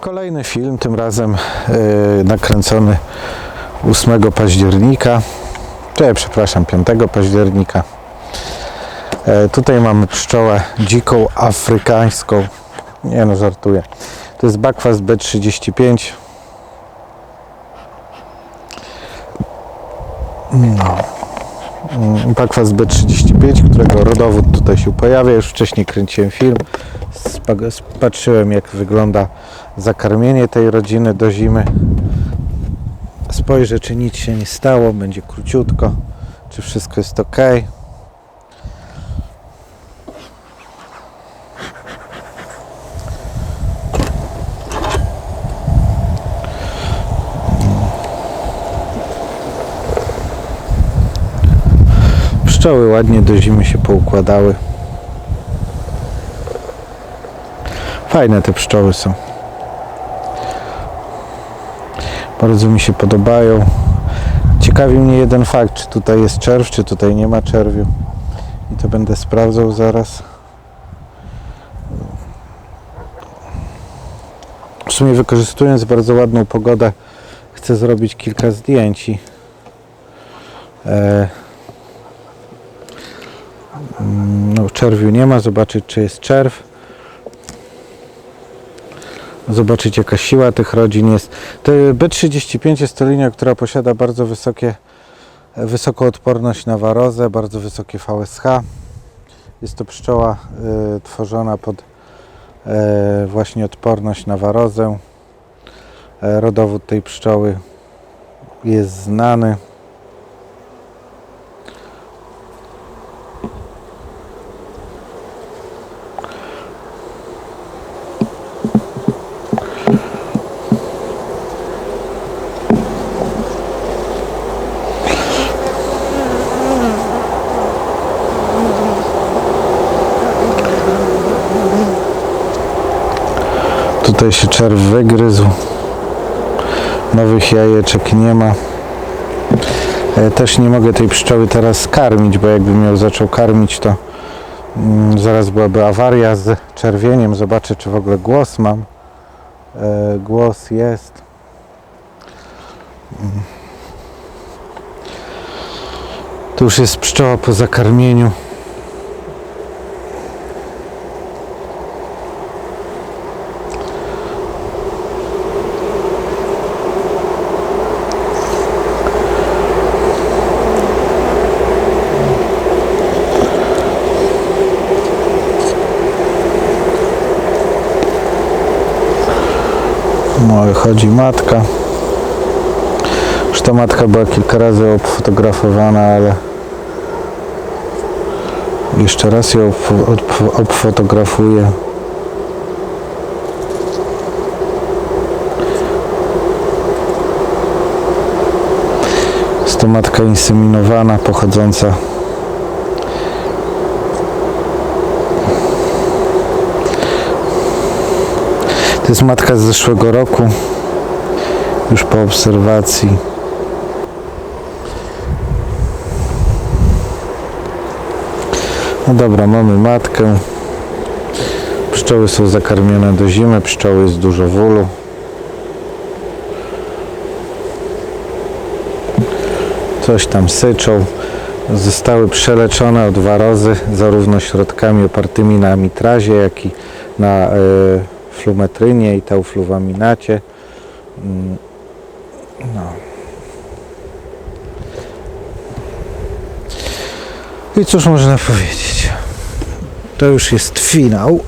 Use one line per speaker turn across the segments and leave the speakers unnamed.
Kolejny film, tym razem e, nakręcony 8 października, czy przepraszam, 5 października. E, tutaj mamy pszczołę dziką afrykańską. Nie no, żartuję. To jest bakwas B35. No. Mm, Bakwas B35, którego rodowód tutaj się pojawia. Już wcześniej kręciłem film. Patrzyłem jak wygląda zakarmienie tej rodziny do zimy. Spojrzę czy nic się nie stało, będzie króciutko, czy wszystko jest ok. Pszczoły ładnie do zimy się poukładały. Fajne te pszczoły są. Bardzo mi się podobają. Ciekawi mnie jeden fakt, czy tutaj jest czerw, czy tutaj nie ma czerwiu. I to będę sprawdzał zaraz. W sumie wykorzystując bardzo ładną pogodę, chcę zrobić kilka zdjęć. E, no, czerwiu nie ma, zobaczyć czy jest czerw zobaczyć jaka siła tych rodzin jest. To B35 jest to linia, która posiada bardzo wysokie, wysoką odporność na warozę, bardzo wysokie VSH. Jest to pszczoła y, tworzona pod y, właśnie odporność na warozę. E, rodowód tej pszczoły jest znany. Tutaj się czerw wygryzł. Nowych jajeczek nie ma. E, Też nie mogę tej pszczoły teraz karmić, bo jakbym ją zaczął karmić, to mm, zaraz byłaby awaria z czerwieniem. Zobaczę, czy w ogóle głos mam. E, Głos jest. Mm. Tu już jest pszczoła po zakarmieniu. No, chodzi matka. Już ta matka była kilka razy obfotografowana, ale jeszcze raz ją obf- obf- obfotografuję. Jest to matka inseminowana, pochodząca To jest matka z zeszłego roku. Już po obserwacji. No dobra, mamy matkę. Pszczoły są zakarmione do zimy, pszczoły jest dużo wólu. Coś tam syczą. Zostały przeleczone od warozy zarówno środkami opartymi na mitrazie, jak i na e, flumetrynie i teufluwaminacie. Mm, No. I cóż można powiedzieć? To już jest finał.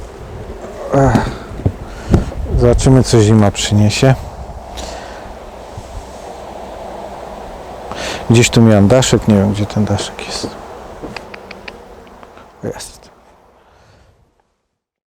Zobaczymy co zima przyniesie. Gdzieś tu miałem daszek, nie wiem gdzie ten daszek jest. Jest.